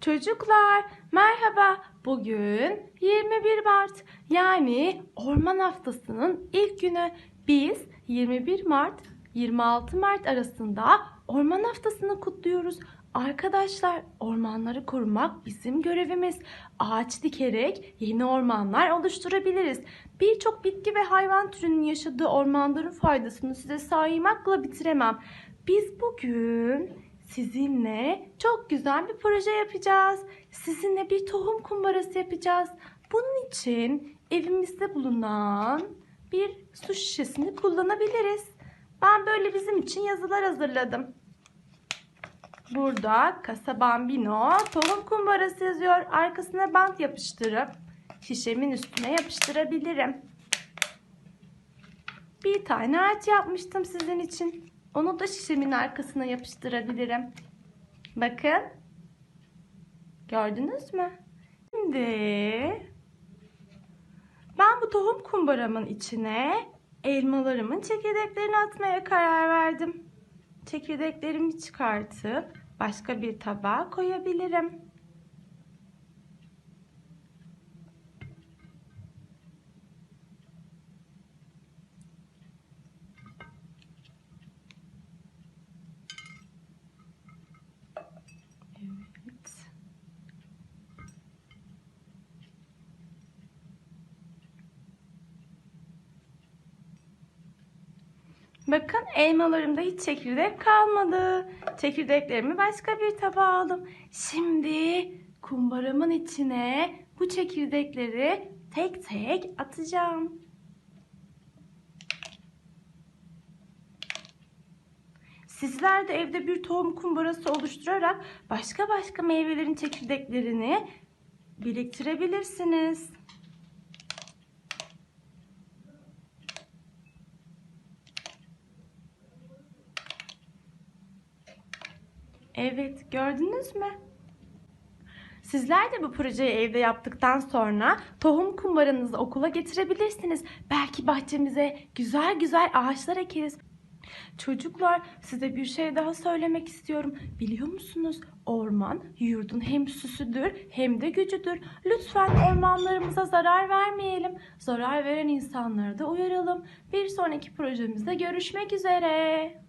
Çocuklar merhaba. Bugün 21 Mart yani Orman Haftası'nın ilk günü. Biz 21 Mart 26 Mart arasında Orman Haftası'nı kutluyoruz. Arkadaşlar ormanları korumak bizim görevimiz. Ağaç dikerek yeni ormanlar oluşturabiliriz. Birçok bitki ve hayvan türünün yaşadığı ormanların faydasını size saymakla bitiremem. Biz bugün sizinle çok güzel bir proje yapacağız. Sizinle bir tohum kumbarası yapacağız. Bunun için evimizde bulunan bir su şişesini kullanabiliriz. Ben böyle bizim için yazılar hazırladım. Burada Casa Bambino tohum kumbarası yazıyor. Arkasına bant yapıştırıp şişemin üstüne yapıştırabilirim. Bir tane ağaç yapmıştım sizin için. Onu da şişemin arkasına yapıştırabilirim. Bakın. Gördünüz mü? Şimdi ben bu tohum kumbaramın içine elmalarımın çekirdeklerini atmaya karar verdim. Çekirdeklerimi çıkartıp başka bir tabağa koyabilirim. Bakın elmalarımda hiç çekirdek kalmadı. Çekirdeklerimi başka bir tabağa aldım. Şimdi kumbaramın içine bu çekirdekleri tek tek atacağım. Sizler de evde bir tohum kumbarası oluşturarak başka başka meyvelerin çekirdeklerini biriktirebilirsiniz. Evet, gördünüz mü? Sizler de bu projeyi evde yaptıktan sonra tohum kumbaranızı okula getirebilirsiniz. Belki bahçemize güzel güzel ağaçlar ekeriz. Çocuklar size bir şey daha söylemek istiyorum. Biliyor musunuz? Orman yurdun hem süsüdür hem de gücüdür. Lütfen ormanlarımıza zarar vermeyelim. Zarar veren insanları da uyaralım. Bir sonraki projemizde görüşmek üzere.